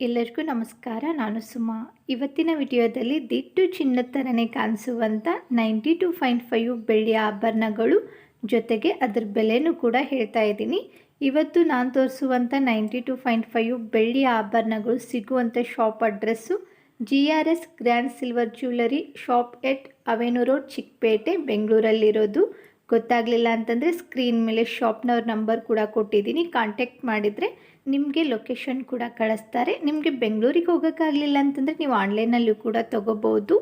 ಎಲ್ಲರಿಗೂ ನಮಸ್ಕಾರ. ನಾನು ಸುಮಾ. ಇವತ್ತಿನ ವಿಡಿಯೋದಲ್ಲಿ ದಿಟ್ಟು ಚಿನ್ನದ ಥರನೇ ಕಾಣಿಸುವಂಥ ನೈಂಟಿ ಟು ಪಾಯಿಂಟ್ ಫೈವ್ ಬೆಳ್ಳಿಯ ಆಭರಣಗಳು ಜೊತೆಗೆ ಅದರ ಬೆಲೆನೂ ಕೂಡ ಹೇಳ್ತಾ ಇದ್ದೀನಿ. ಇವತ್ತು ನಾನು ತೋರಿಸುವಂಥ ನೈಂಟಿ ಟು ಪಾಯಿಂಟ್ ಫೈವ್ ಬೆಳ್ಳಿಯ ಆಭರಣಗಳು ಸಿಗುವಂಥ shop address G R S grand silver jewellery shop at avenue road Chickpete ಬೆಂಗಳೂರಲ್ಲಿರೋದು ಗೊತ್ತಾಗಲಿಲ್ಲ ಅಂತಂದರೆ ಸ್ಕ್ರೀನ್ ಮೇಲೆ ಶಾಪ್ನವ್ರ ನಂಬರ್ ಕೂಡ ಕೊಟ್ಟಿದ್ದೀನಿ. ಕಾಂಟ್ಯಾಕ್ಟ್ ಮಾಡಿದರೆ ನಿಮಗೆ ಲೊಕೇಶನ್ ಕೂಡ ಕಳಿಸ್ತಾರೆ. ನಿಮಗೆ ಬೆಂಗಳೂರಿಗೆ ಹೋಗೋಕ್ಕಾಗಲಿಲ್ಲ ಅಂತಂದರೆ ನೀವು ಆನ್ಲೈನಲ್ಲೂ ಕೂಡ ತೊಗೋಬೋದು.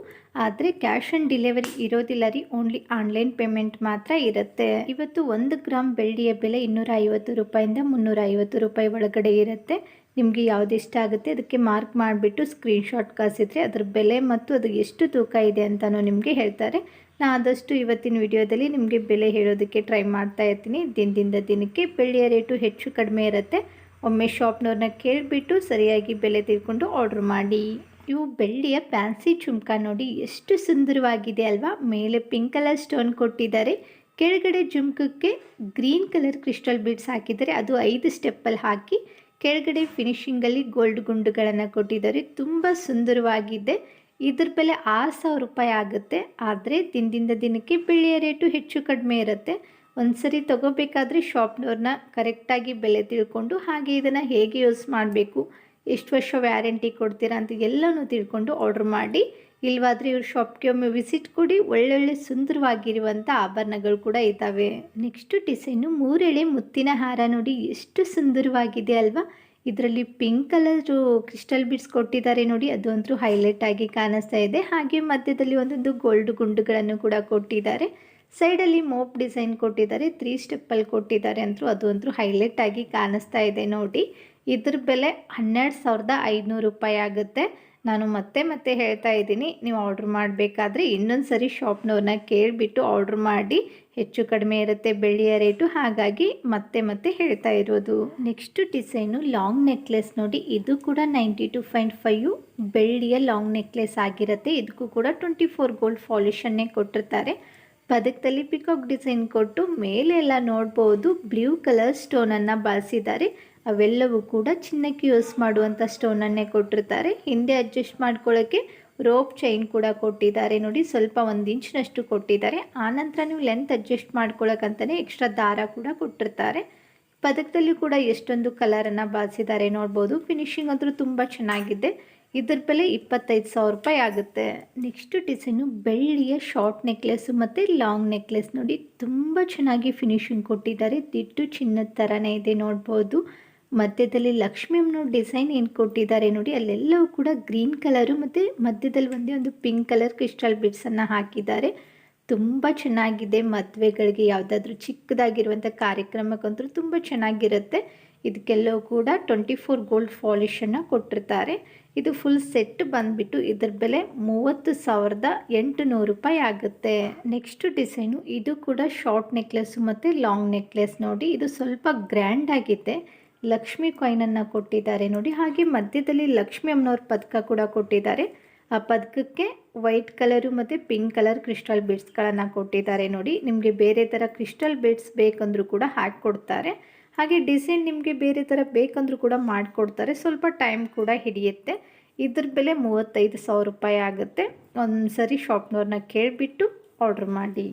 ಆದರೆ ಕ್ಯಾಶ್ ಆನ್ ಡೆಲಿವರಿ ಇರೋದಿಲ್ಲ ರೀ. ಓನ್ಲಿ ಆನ್ಲೈನ್ ಪೇಮೆಂಟ್ ಮಾತ್ರ ಇರುತ್ತೆ. ಇವತ್ತು ಒಂದು ಗ್ರಾಮ್ ಬೆಳ್ಳಿಯ ಬೆಲೆ ಇನ್ನೂರ ಐವತ್ತು ರೂಪಾಯಿಂದ ಮುನ್ನೂರ ಐವತ್ತು ರೂಪಾಯಿ ಒಳಗಡೆ ಇರುತ್ತೆ. ನಿಮಗೆ ಯಾವ್ದು ಇಷ್ಟ ಆಗುತ್ತೆ ಅದಕ್ಕೆ ಮಾರ್ಕ್ ಮಾಡಿಬಿಟ್ಟು ಸ್ಕ್ರೀನ್ಶಾಟ್ ಕಳಿಸಿದ್ರೆ ಅದ್ರ ಬೆಲೆ ಮತ್ತು ಅದು ಎಷ್ಟು ತೂಕ ಇದೆ ಅಂತಲೂ ನಿಮಗೆ ಹೇಳ್ತಾರೆ. ನಾನು ಆದಷ್ಟು ಇವತ್ತಿನ ವಿಡಿಯೋದಲ್ಲಿ ನಿಮಗೆ ಬೆಲೆ ಹೇಳೋದಕ್ಕೆ ಟ್ರೈ ಮಾಡ್ತಾ ಇರ್ತೀನಿ. ದಿನದಿಂದ ದಿನಕ್ಕೆ ಬೆಳ್ಳಿಯ ರೇಟು ಹೆಚ್ಚು ಕಡಿಮೆ ಇರುತ್ತೆ. ಒಮ್ಮೆ ಶಾಪ್ನವ್ರನ್ನ ಕೇಳಿಬಿಟ್ಟು ಸರಿಯಾಗಿ ಬೆಲೆ ತಿಳ್ಕೊಂಡು ಆರ್ಡ್ರ್ ಮಾಡಿ. ಇವು ಬೆಳ್ಳಿಯ ಫ್ಯಾನ್ಸಿ ಚುಮ್ಕ ನೋಡಿ ಎಷ್ಟು ಸುಂದರವಾಗಿದೆ ಅಲ್ವಾ? ಮೇಲೆ ಪಿಂಕ್ ಕಲರ್ ಸ್ಟೋನ್ ಕೊಟ್ಟಿದ್ದಾರೆ. ಕೆಳಗಡೆ ಜುಮ್ಕಕ್ಕೆ ಗ್ರೀನ್ ಕಲರ್ ಕ್ರಿಸ್ಟಲ್ ಬೀಡ್ಸ್ ಹಾಕಿದ್ದಾರೆ. ಅದು ಐದು ಸ್ಟೆಪ್ಪಲ್ಲಿ ಹಾಕಿ, ಕೆಳಗಡೆ ಫಿನಿಶಿಂಗಲ್ಲಿ ಗೋಲ್ಡ್ ಗುಂಡುಗಳನ್ನು ಕೊಟ್ಟಿದ್ದಾರೆ. ತುಂಬ ಸುಂದರವಾಗಿದೆ. ಇದ್ರ ಬೆಲೆ ಆರು ಸಾವಿರ ರೂಪಾಯಿ ಆಗುತ್ತೆ. ಆದರೆ ದಿನದಿಂದ ದಿನಕ್ಕೆ ಬೆಳೆಯ ರೇಟು ಹೆಚ್ಚು ಕಡಿಮೆ ಇರುತ್ತೆ. ಒಂದು ಸರಿ ತೊಗೋಬೇಕಾದ್ರೆ ಶಾಪ್ನವ್ರನ್ನ ಕರೆಕ್ಟಾಗಿ ಬೆಲೆ ತಿಳ್ಕೊಂಡು ಹಾಗೆ ಇದನ್ನು ಹೇಗೆ ಯೂಸ್ ಮಾಡಬೇಕು, ಎಷ್ಟು ವರ್ಷ ವ್ಯಾರಂಟಿ ಕೊಡ್ತೀರಾ ಅಂತ ಎಲ್ಲನೂ ತಿಳ್ಕೊಂಡು ಆರ್ಡ್ರ್ ಮಾಡಿ. ಇಲ್ವಾದರೆ ಇವ್ರ ಶಾಪ್ಗೆ ಒಮ್ಮೆ ವಿಸಿಟ್ ಕೊಡಿ. ಒಳ್ಳೊಳ್ಳೆ ಸುಂದರವಾಗಿರುವಂಥ ಆಭರಣಗಳು ಕೂಡ ಇದ್ದಾವೆ. ನೆಕ್ಸ್ಟು ಡಿಸೈನು ಮೂರೆಳೆ ಮುತ್ತಿನ ಹಾರ ನೋಡಿ ಎಷ್ಟು ಸುಂದರವಾಗಿದೆ ಅಲ್ವಾ? ಇದರಲ್ಲಿ ಪಿಂಕ್ ಕಲರು ಕ್ರಿಸ್ಟಲ್ ಬೀಡ್ಸ್ ಕೊಟ್ಟಿದ್ದಾರೆ ನೋಡಿ ಅದು ಹೈಲೈಟ್ ಆಗಿ ಕಾಣಿಸ್ತಾ ಇದೆ. ಹಾಗೆ ಮಧ್ಯದಲ್ಲಿ ಒಂದೊಂದು ಗೋಲ್ಡ್ ಗುಂಡುಗಳನ್ನು ಕೂಡ ಕೊಟ್ಟಿದ್ದಾರೆ. ಸೈಡಲ್ಲಿ ಮೋಪ್ ಡಿಸೈನ್ ಕೊಟ್ಟಿದ್ದಾರೆ, ತ್ರೀ ಸ್ಟೆಪ್ಪಲ್ಲಿ ಕೊಟ್ಟಿದ್ದಾರೆ ಅಂತೂ ಅದು ಅಂತೂ ಹೈಲೈಟ್ ಆಗಿ ಕಾಣಿಸ್ತಾ ಇದೆ ನೋಡಿ. ಇದ್ರ ಬೆಲೆ ಹನ್ನೆರಡು ಸಾವಿರದ ಐದುನೂರು ರೂಪಾಯಿ ಆಗುತ್ತೆ. ನಾನು ಮತ್ತೆ ಮತ್ತೆ ಹೇಳ್ತಾ ಇದ್ದೀನಿ, ನೀವು ಆರ್ಡ್ರ್ ಮಾಡಬೇಕಾದ್ರೆ ಇನ್ನೊಂದು ಸರಿ ಶಾಪ್ನವ್ರನ್ನ ಕೇಳಿಬಿಟ್ಟು ಆರ್ಡ್ರ್ ಮಾಡಿ, ಹೆಚ್ಚು ಕಡಿಮೆ ಇರುತ್ತೆ ಬೆಳ್ಳಿಯ ರೇಟು ಹಾಗಾಗಿ ಮತ್ತೆ ಮತ್ತೆ ಹೇಳ್ತಾ ಇರೋದು. ನೆಕ್ಸ್ಟ್ ಡಿಸೈನು ಲಾಂಗ್ ನೆಕ್ಲೆಸ್ ನೋಡಿ, ಇದು ಕೂಡ ನೈಂಟಿ ಟು ಪಾಯಿಂಟ್ ಫೈವ್ ಬೆಳ್ಳಿಯ ಲಾಂಗ್ ನೆಕ್ಲೆಸ್ ಆಗಿರುತ್ತೆ. ಇದಕ್ಕೂ ಕೂಡ ಟ್ವೆಂಟಿ ಫೋರ್ ಗೋಲ್ಡ್ ಫಾಲಿಷನ್ನೇ ಕೊಟ್ಟಿರ್ತಾರೆ. ಪದಕದಲ್ಲಿ ಪಿಕಾಕ್ ಡಿಸೈನ್ ಕೊಟ್ಟು ಮೇಲೆ ಎಲ್ಲ ನೋಡ್ಬೋದು ಬ್ಲೂ ಕಲರ್ ಸ್ಟೋನನ್ನು ಬಳಸಿದ್ದಾರೆ. ಅವೆಲ್ಲವೂ ಕೂಡ ಚಿನ್ನಕ್ಕೆ ಯೂಸ್ ಮಾಡುವಂಥ ಸ್ಟೋನನ್ನೇ ಕೊಟ್ಟಿರ್ತಾರೆ. ಹಿಂದೆ ಅಡ್ಜಸ್ಟ್ ಮಾಡ್ಕೊಳ್ಳೋಕ್ಕೆ ರೋಪ್ ಚೈನ್ ಕೂಡ ಕೊಟ್ಟಿದ್ದಾರೆ. ನೋಡಿ, ಸ್ವಲ್ಪ ಒಂದು ಇಂಚಿನಷ್ಟು ಕೊಟ್ಟಿದ್ದಾರೆ. ಆನಂತರ ನೀವು ಲೆಂತ್ ಅಡ್ಜಸ್ಟ್ ಮಾಡ್ಕೊಳ್ಳೋಕ್ಕಂತಲೇ ಎಕ್ಸ್ಟ್ರಾ ದಾರ ಕೂಡ ಕೊಟ್ಟಿರ್ತಾರೆ. ಪದಕದಲ್ಲಿ ಕೂಡ ಎಷ್ಟೊಂದು ಕಲರನ್ನು ಬಳಸಿದ್ದಾರೆ ನೋಡ್ಬೋದು. ಫಿನಿಶಿಂಗ್ ಅಂತೂ ತುಂಬ ಚೆನ್ನಾಗಿದೆ. ಇದ್ರ ಬೆಲೆ ಇಪ್ಪತ್ತೈದು ಸಾವಿರ ರೂಪಾಯಿ ಆಗುತ್ತೆ. ನೆಕ್ಸ್ಟ್ ಡಿಸೈನು ಬೆಳ್ಳಿಯ ಶಾರ್ಟ್ ನೆಕ್ಲೆಸ್ಸು ಮತ್ತು ಲಾಂಗ್ ನೆಕ್ಲೆಸ್ ನೋಡಿ, ತುಂಬ ಚೆನ್ನಾಗಿ ಫಿನಿಶಿಂಗ್ ಕೊಟ್ಟಿದ್ದಾರೆ. ದಿಟ್ಟು ಚಿನ್ನದ ಥರನೇ ಇದೆ ನೋಡ್ಬೋದು. ಮಧ್ಯದಲ್ಲಿ ಲಕ್ಷ್ಮಿ ಅನ್ನೋ ಡಿಸೈನ್ ಏನು ಕೊಟ್ಟಿದ್ದಾರೆ ನೋಡಿ, ಅಲ್ಲೆಲ್ಲವೂ ಕೂಡ ಗ್ರೀನ್ ಕಲರು ಮತ್ತು ಮಧ್ಯದಲ್ಲಿ ಒಂದೇ ಒಂದು ಪಿಂಕ್ ಕಲರ್ ಕ್ರಿಸ್ಟಲ್ ಬಿಡ್ಸನ್ನು ಹಾಕಿದ್ದಾರೆ. ತುಂಬ ಚೆನ್ನಾಗಿದೆ. ಮದುವೆಗಳಿಗೆ ಯಾವುದಾದ್ರೂ ಚಿಕ್ಕದಾಗಿರುವಂಥ ಕಾರ್ಯಕ್ರಮಕ್ಕಂತೂ ತುಂಬ ಚೆನ್ನಾಗಿರುತ್ತೆ. ಇದಕ್ಕೆಲ್ಲವೂ ಕೂಡ ಟ್ವೆಂಟಿ ಫೋರ್ ಗೋಲ್ಡ್ ಫಾಲಿಷನ್ನು ಕೊಟ್ಟಿರ್ತಾರೆ. ಇದು ಫುಲ್ ಸೆಟ್ ಬಂದುಬಿಟ್ಟು ಇದ್ರ ಬೆಲೆ ಮೂವತ್ತು ಸಾವಿರದ ಎಂಟು ನೂರು ರೂಪಾಯಿ ಆಗುತ್ತೆ. ನೆಕ್ಸ್ಟ್ ಡಿಸೈನು, ಇದು ಕೂಡ ಶಾರ್ಟ್ ನೆಕ್ಲೆಸ್ಸು ಮತ್ತು ಲಾಂಗ್ ನೆಕ್ಲೆಸ್ ನೋಡಿ, ಇದು ಸ್ವಲ್ಪ ಗ್ರ್ಯಾಂಡ್ ಆಗಿದೆ. ಲಕ್ಷ್ಮಿ ಕಾಯಿನನ್ನು ಕೊಟ್ಟಿದ್ದಾರೆ ನೋಡಿ. ಹಾಗೆ ಮಧ್ಯದಲ್ಲಿ ಲಕ್ಷ್ಮಿ ಅಮ್ಮನವ್ರ ಪದಕ ಕೂಡ ಕೊಟ್ಟಿದ್ದಾರೆ. ಆ ಪದಕಕ್ಕೆ ವೈಟ್ ಕಲರು ಮತ್ತು ಪಿಂಕ್ ಕಲರ್ ಕ್ರಿಸ್ಟಲ್ ಬೀಡ್ಸ್ಗಳನ್ನು ಕೊಟ್ಟಿದ್ದಾರೆ ನೋಡಿ. ನಿಮಗೆ ಬೇರೆ ಥರ ಕ್ರಿಸ್ಟಲ್ ಬೀಡ್ಸ್ ಬೇಕಂದ್ರೂ ಕೂಡ ಹಾಕಿಕೊಡ್ತಾರೆ ಹಾಗೆ ಡಿಸೈನ್ ನಿಮಗೆ ಬೇರೆ ಥರ ಬೇಕಂದ್ರೂ ಕೂಡ ಮಾಡಿಕೊಡ್ತಾರೆ ಸ್ವಲ್ಪ ಟೈಮ್ ಕೂಡ ಹಿಡಿಯುತ್ತೆ. ಇದ್ರ ಬೆಲೆ ಮೂವತ್ತೈದು ಸಾವಿರ ರೂಪಾಯಿ ಆಗುತ್ತೆ. ಒಂದು ಸರಿ ಶಾಪ್ನವ್ರನ್ನ ಕೇಳಿಬಿಟ್ಟು ಆರ್ಡ್ರ್ ಮಾಡಿ.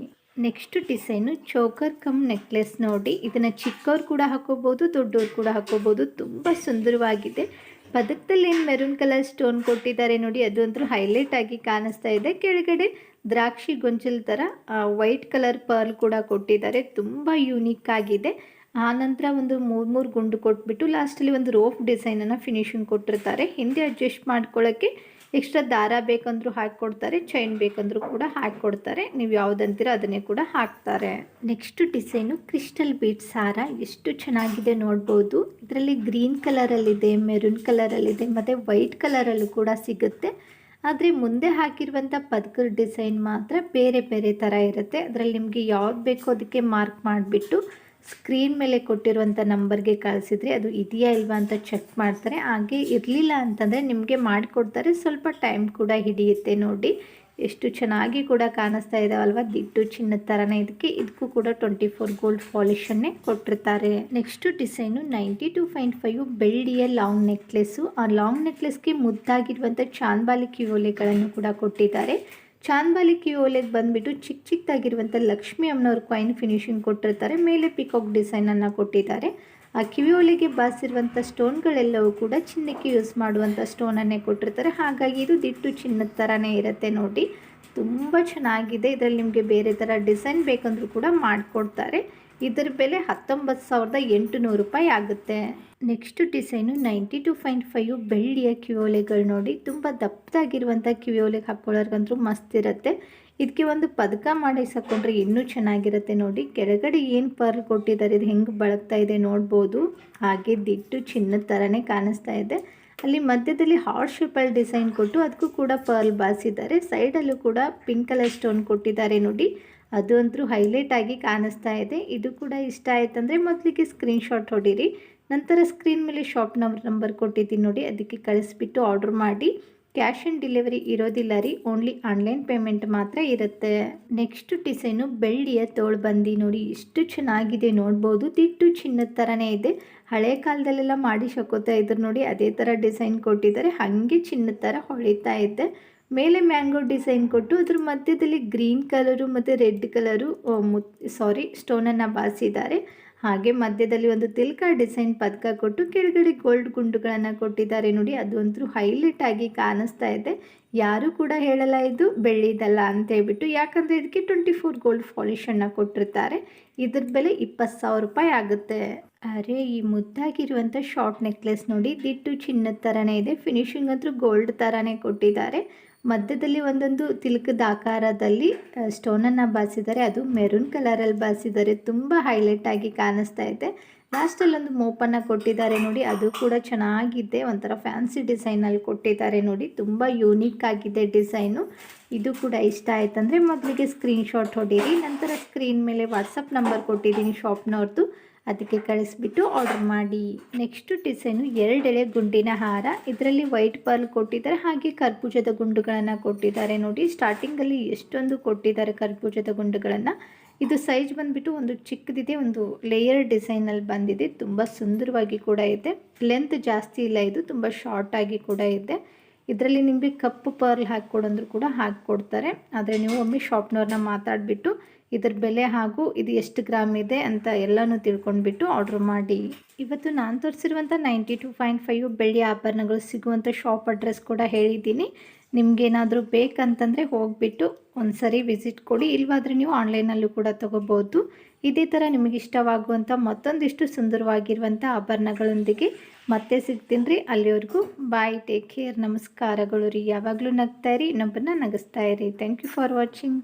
Next design choker cum necklace ನೋಡಿ. ಇದನ್ನು ಚಿಕ್ಕವ್ರು ಕೂಡ ಹಾಕೋಬೋದು, ದೊಡ್ಡವ್ರು ಕೂಡ ಹಾಕೋಬೋದು. ತುಂಬ ಸುಂದರವಾಗಿದೆ. ಪದಕದಲ್ಲಿ ಏನು ಮೆರೂನ್ ಕಲರ್ ಸ್ಟೋನ್ ಕೊಟ್ಟಿದ್ದಾರೆ ನೋಡಿ. ಅದು ಅಂತೂ ಹೈಲೈಟ್ ಆಗಿ ಕಾಣಿಸ್ತಾ ಇದೆ. ಕೆಳಗಡೆ ದ್ರಾಕ್ಷಿ ಗೊಂಚಲ್ ಥರ ವೈಟ್ ಕಲರ್ ಪರ್ಲ್ ಕೂಡ ಕೊಟ್ಟಿದ್ದಾರೆ. ತುಂಬ ಯೂನಿಕ್ ಆಗಿದೆ. ಆನಂತರ ಒಂದು ಮೂರು ಮೂರು ಗುಂಡು ಕೊಟ್ಬಿಟ್ಟು ಲಾಸ್ಟಲ್ಲಿ ಒಂದು ರೋಫ್ ಡಿಸೈನನ್ನು ಫಿನಿಶಿಂಗ್ ಕೊಟ್ಟಿರ್ತಾರೆ. ಹಿಂದೆ ಅಡ್ಜಸ್ಟ್ ಮಾಡ್ಕೊಳ್ಳೋಕ್ಕೆ ಎಕ್ಸ್ಟ್ರಾ ದಾರ ಬೇಕಂದ್ರೂ ಹಾಕಿಕೊಡ್ತಾರೆ, ಚೈನ್ ಬೇಕಂದ್ರೂ ಕೂಡ ಹಾಕಿಕೊಡ್ತಾರೆ. ನೀವು ಯಾವುದಂತೀರ ಅದನ್ನೇ ಕೂಡ ಹಾಕ್ತಾರೆ. ನೆಕ್ಸ್ಟ್ ಡಿಸೈನು ಕ್ರಿಸ್ಟಲ್ ಬೀಟ್ ಸಾರ. ಎಷ್ಟು ಚೆನ್ನಾಗಿದೆ ನೋಡ್ಬೋದು. ಇದರಲ್ಲಿ ಗ್ರೀನ್ ಕಲರಲ್ಲಿದೆ, ಮೆರೂನ್ ಕಲರಲ್ಲಿದೆ, ಮತ್ತು ವೈಟ್ ಕಲರಲ್ಲೂ ಕೂಡ ಸಿಗುತ್ತೆ. ಆದರೆ ಮುಂದೆ ಹಾಕಿರುವಂಥ ಪದಕದ ಡಿಸೈನ್ ಮಾತ್ರ ಬೇರೆ ಬೇರೆ ಥರ ಇರುತ್ತೆ. ಅದರಲ್ಲಿ ನಿಮಗೆ ಯಾವ್ದು ಬೇಕೋ ಅದಕ್ಕೆ ಮಾರ್ಕ್ ಮಾಡಿಬಿಟ್ಟು ಸ್ಕ್ರೀನ್ ಮೇಲೆ ಕೊಟ್ಟಿರುವಂಥ ನಂಬರ್ಗೆ ಕಳಿಸಿದರೆ ಅದು ಇದೆಯಾ ಇಲ್ವಾ ಅಂತ ಚೆಕ್ ಮಾಡ್ತಾರೆ. ಹಾಗೆ ಇರಲಿಲ್ಲ ಅಂತಂದರೆ ನಿಮಗೆ ಮಾಡಿಕೊಡ್ತಾರೆ. ಸ್ವಲ್ಪ ಟೈಮ್ ಕೂಡ ಹಿಡಿಯುತ್ತೆ ನೋಡಿ. ಎಷ್ಟು ಚೆನ್ನಾಗಿ ಕೂಡ ಕಾಣಿಸ್ತಾ ಇದಾವಲ್ವಾ? ದಿಟ್ಟು ಚಿನ್ನದ ಥರನೇ ಇದಕ್ಕೆ. ಇದಕ್ಕೂ ಕೂಡ ಟ್ವೆಂಟಿ ಫೋರ್ ಗೋಲ್ಡ್ ಪಾಲಿಶನ್ನೇ ಕೊಟ್ಟಿರ್ತಾರೆ. Next design ninety two point five ಬೆಳ್ಳಿಯ ಲಾಂಗ್ ನೆಕ್ಲೆಸ್ಸು ಆ ಲಾಂಗ್ ನೆಕ್ಲೆಸ್ಗೆ ಮುದ್ದಾಗಿರುವಂಥ ಚಾಂದ್ಬಾಲಿ ಕಿವೋಲೆಗಳನ್ನು ಕೂಡ ಕೊಟ್ಟಿದ್ದಾರೆ. ಚಾಂದ್ಬಾಲಿ ಕಿಯೋಲೆಗೆ ಬಂದುಬಿಟ್ಟು ಚಿಕ್ಕ ಚಿಕ್ಕದಾಗಿರುವಂಥ ಲಕ್ಷ್ಮಿ ಅಮ್ಮನವ್ರ ಕಾಯಿನ್ ಫಿನಿಶಿಂಗ್ ಕೊಟ್ಟಿರ್ತಾರೆ. ಮೇಲೆ ಪಿಕಾಕ್ ಡಿಸೈನನ್ನು ಕೊಟ್ಟಿದ್ದಾರೆ. ಆ ಕಿವಿಯೊಳಗೆ ಬಾಸಿರುವಂಥ ಸ್ಟೋನ್ಗಳೆಲ್ಲವೂ ಕೂಡ ಚಿನ್ನಕ್ಕೆ ಯೂಸ್ ಮಾಡುವಂಥ ಸ್ಟೋನನ್ನೇ ಕೊಟ್ಟಿರ್ತಾರೆ. ಹಾಗಾಗಿ ಇದು ದಿಟ್ಟು ಚಿನ್ನದ ಥರನೇ ಇರುತ್ತೆ ನೋಡಿ. ತುಂಬ ಚೆನ್ನಾಗಿದೆ. ಇದರಲ್ಲಿ ನಿಮಗೆ ಬೇರೆ ಥರ ಡಿಸೈನ್ ಬೇಕಂದ್ರೂ ಕೂಡ ಮಾಡಿಕೊಡ್ತಾರೆ. ಇದರ ಬೆಲೆ ಹತ್ತೊಂಬತ್ತು ಸಾವಿರದ ಎಂಟುನೂರು ರೂಪಾಯಿ ಆಗುತ್ತೆ. Next design ninety two point five ಬೆಳ್ಳಿಯ ಕಿವಿಯೋಲೆಗಳು ನೋಡಿ. ತುಂಬ ದಪ್ಪದಾಗಿರುವಂಥ ಕಿವಿಯೋಲೆಗೆ ಹಾಕ್ಕೊಳ್ಳೋರ್ಗಂತೂ ಮಸ್ತ್ ಇರುತ್ತೆ. ಇದಕ್ಕೆ ಒಂದು ಪದಕ ಮಾಡಿ ಸಾಕೊಂಡ್ರೆ ಇನ್ನೂ ಚೆನ್ನಾಗಿರುತ್ತೆ ನೋಡಿ. ಕೆಳಗಡೆ ಏನು ಪರ್ಲ್ ಕೊಟ್ಟಿದ್ದಾರೆ ಇದು ಹೆಂಗೆ ಬಳಕ್ತಾ ಇದೆ ನೋಡ್ಬೋದು. ಹಾಗೆ ದಿಟ್ಟು ಚಿನ್ನದ ಥರನೇ ಕಾಣಿಸ್ತಾ ಇದೆ. ಅಲ್ಲಿ ಮಧ್ಯದಲ್ಲಿ ಹಾರ್ಟ್ ಶೇಪಲ್ಲಿ ಡಿಸೈನ್ ಕೊಟ್ಟು ಅದಕ್ಕೂ ಕೂಡ ಪರ್ಲ್ ಬಾಸಿದ್ದಾರೆ ಸೈಡಲ್ಲೂ ಕೂಡ ಪಿಂಕ್ ಕಲರ್ ಸ್ಟೋನ್ ಕೊಟ್ಟಿದ್ದಾರೆ ನೋಡಿ. ಅದು ಅಂತೂ ಹೈಲೈಟ್ ಆಗಿ ಕಾಣಿಸ್ತಾ ಇದೆ. ಇದು ಕೂಡ ಇಷ್ಟ ಆಯ್ತಂದರೆ ಮೊದಲಿಗೆ ಸ್ಕ್ರೀನ್ಶಾಟ್ ಹೊಡೀರಿ. ನಂತರ ಸ್ಕ್ರೀನ್ ಮೇಲೆ ಶಾಪ್ ನಂಬರ್ ನಂಬರ್ ಕೊಟ್ಟಿದ್ದೀನಿ ನೋಡಿ, ಅದಕ್ಕೆ ಕಳಿಸ್ಬಿಟ್ಟು ಆರ್ಡ್ರ್ ಮಾಡಿ. ಕ್ಯಾಶ್ ಆನ್ ಡೆಲಿವರಿ ಇರೋದಿಲ್ಲ ರೀ ಓನ್ಲಿ ಆನ್ಲೈನ್ ಪೇಮೆಂಟ್ ಮಾತ್ರ ಇರುತ್ತೆ. ನೆಕ್ಸ್ಟ್ ಡಿಸೈನು ಬೆಳ್ಳಿಯ ಬಂದಿ ನೋಡಿ ಎಷ್ಟು ಚೆನ್ನಾಗಿದೆ ನೋಡ್ಬೋದು. ದಿಟ್ಟು ಚಿನ್ನದ ಥರನೇ ಇದೆ. ಹಳೆ ಕಾಲದಲ್ಲೆಲ್ಲ ಮಾಡಿ ಶಕೋತಾ ಇದ್ರು ನೋಡಿ, ಅದೇ ಥರ ಡಿಸೈನ್ ಕೊಟ್ಟಿದ್ದಾರೆ. ಹಾಗೆ ಚಿನ್ನದ ಥರ ಹೊಳಿತಾ ಇದೆ. ಮೇಲೆ ಮ್ಯಾಂಗೋ ಡಿಸೈನ್ ಕೊಟ್ಟು ಅದ್ರ ಮಧ್ಯದಲ್ಲಿ ಗ್ರೀನ್ ಕಲರು ಮತ್ತು ರೆಡ್ ಕಲರು ಮುತ್ ಸಾರಿ, ಸ್ಟೋನನ್ನು ಬಾಸಿದ್ದಾರೆ ಹಾಗೆ ಮಧ್ಯದಲ್ಲಿ ಒಂದು ತಿಲ್ಕ ಡಿಸೈನ್ ಪದಕ ಕೊಟ್ಟು ಕೆಳಗಡೆ ಗೋಲ್ಡ್ ಗುಂಡುಗಳನ್ನು ಕೊಟ್ಟಿದ್ದಾರೆ ನೋಡಿ, ಅದು ಅಂತೂ ಹೈಲೈಟ್ ಆಗಿ ಕಾಣಿಸ್ತಾ ಇದೆ. ಯಾರು ಕೂಡ ಹೇಳಲ್ಲ ಇದು ಬೆಳ್ಳಿದಲ್ಲ ಅಂತ ಹೇಳ್ಬಿಟ್ಟು, ಯಾಕಂದರೆ ಇದಕ್ಕೆ ಟ್ವೆಂಟಿ ಫೋರ್ ಗೋಲ್ಡ್ ಪಾಲಿಶನ್ನು ಕೊಟ್ಟಿರ್ತಾರೆ. ಇದ್ರ ಬೆಲೆ ಇಪ್ಪತ್ತು ಸಾವಿರ ರೂಪಾಯಿ ಆಗುತ್ತೆ. ಅರೆ, ಈ ಮುದ್ದಾಗಿರುವಂಥ ಶಾರ್ಟ್ ನೆಕ್ಲೆಸ್ ನೋಡಿ, ದಿಟ್ಟು ಚಿನ್ನದ ಥರನೇ ಇದೆ. ಫಿನಿಶಿಂಗ್ ಅಂತೂ ಗೋಲ್ಡ್ ಥರನೇ ಕೊಟ್ಟಿದ್ದಾರೆ. ಮಧ್ಯದಲ್ಲಿ ಒಂದೊಂದು ತಿಲಕದ ಆಕಾರದಲ್ಲಿ ಸ್ಟೋನನ್ನು ಬಾಸಿದ್ದಾರೆ ಅದು ಮೆರೂನ್ ಕಲರಲ್ಲಿ ಬಾಸಿದ್ದಾರೆ ತುಂಬ ಹೈಲೈಟ್ ಆಗಿ ಕಾಣಿಸ್ತಾ ಇದೆ. ಲಾಸ್ಟಲ್ಲಿ ಒಂದು ಮೋಪನ್ನು ಕೊಟ್ಟಿದ್ದಾರೆ ನೋಡಿ, ಅದು ಕೂಡ ಚೆನ್ನಾಗಿದೆ. ಒಂಥರ ಫ್ಯಾನ್ಸಿ ಡಿಸೈನಲ್ಲಿ ಕೊಟ್ಟಿದ್ದಾರೆ ನೋಡಿ, ತುಂಬ ಯೂನಿಕ್ ಆಗಿದೆ ಡಿಸೈನು. ಇದು ಕೂಡ ಇಷ್ಟ ಆಯ್ತಂದರೆ ಮೊದಲಿಗೆ ಸ್ಕ್ರೀನ್ಶಾಟ್ ಹೊಡೀರಿ, ನಂತರ ಸ್ಕ್ರೀನ್ ಮೇಲೆ ವಾಟ್ಸಪ್ ನಂಬರ್ ಕೊಟ್ಟಿದ್ದೀನಿ ಶಾಪ್ನವ್ರದ್ದು ಅದಕ್ಕೆ ಕಳಿಸ್ಬಿಟ್ಟು ಆರ್ಡರ್ ಮಾಡಿ. ನೆಕ್ಸ್ಟ್ ಡಿಸೈನು ಎರಡೆಳೆ ಗುಂಡಿನ ಹಾರ. ಇದರಲ್ಲಿ ವೈಟ್ ಪರ್ಲ್ ಕೊಟ್ಟಿದ್ದಾರೆ, ಹಾಗೆ ಕರ್ಪೂಜದ ಗುಂಡುಗಳನ್ನು ಕೊಟ್ಟಿದ್ದಾರೆ. ನೋಡಿ ಸ್ಟಾರ್ಟಿಂಗಲ್ಲಿ ಎಷ್ಟೊಂದು ಕೊಟ್ಟಿದ್ದಾರೆ ಕರ್ಪೂಜದ ಗುಂಡುಗಳನ್ನು. ಇದು ಸೈಜ್ ಬಂದುಬಿಟ್ಟು ಒಂದು ಚಿಕ್ಕದಿದೆ, ಒಂದು ಲೇಯರ್ ಡಿಸೈನಲ್ಲಿ ಬಂದಿದೆ. ತುಂಬ ಸುಂದರವಾಗಿ ಕೂಡ ಇದೆ. ಲೆಂತ್ ಜಾಸ್ತಿ ಇಲ್ಲ, ಇದು ತುಂಬ ಶಾರ್ಟಾಗಿ ಕೂಡ ಇದೆ. ಇದರಲ್ಲಿ ನಿಮಗೆ ಕಪ್ಪು ಪರ್ಲ್ ಹಾಕ್ಕೊಡಂದ್ರು ಕೂಡ ಹಾಕ್ಕೊಡ್ತಾರೆ. ಆದರೆ ನೀವು ಒಮ್ಮೆ ಶಾಪ್ನವ್ರನ್ನ ಮಾತಾಡಿಬಿಟ್ಟು ಇದ್ರ ಬೆಲೆ ಹಾಗೂ ಇದು ಎಷ್ಟು ಗ್ರಾಮ್ ಇದೆ ಅಂತ ಎಲ್ಲನೂ ತಿಳ್ಕೊಂಡ್ಬಿಟ್ಟು ಆರ್ಡ್ರ್ ಮಾಡಿ. ಇವತ್ತು ನಾನು ತೋರಿಸಿರುವಂಥ ನೈಂಟಿ ಟು ಪಾಯಿಂಟ್ ಫೈವ್ ಬೆಳ್ಳಿ ಆಭರಣಗಳು ಸಿಗುವಂಥ ಶಾಪ್ ಅಡ್ರೆಸ್ ಕೂಡ ಹೇಳಿದ್ದೀನಿ. ನಿಮಗೇನಾದರೂ ಬೇಕಂತಂದರೆ ಹೋಗಿಬಿಟ್ಟು ಒಂದು ಸರಿ ವಿಸಿಟ್ ಕೊಡಿ. ಇಲ್ವಾದರೆ ನೀವು ಆನ್ಲೈನಲ್ಲೂ ಕೂಡ ತೊಗೋಬೋದು ಇದೇ ಥರ ನಿಮಗೆ ಇಷ್ಟವಾಗುವಂಥ ಮತ್ತೊಂದಿಷ್ಟು ಸುಂದರವಾಗಿರುವಂಥ ಆಭರಣಗಳೊಂದಿಗೆ ಮತ್ತೆ ಸಿಗ್ತೀನಿ ರೀ. ಅಲ್ಲಿವರೆಗೂ ಬಾಯ್ ಟೇಕ್ ಕೇರ್ ನಮಸ್ಕಾರಗಳು ರೀ. ಯಾವಾಗಲೂ ನಗ್ತಾ ಇರಿ. ಇನ್ನೊಬ್ಬರನ್ನ ನಗಿಸ್ತಾ ಇರಿ. Thank you for watching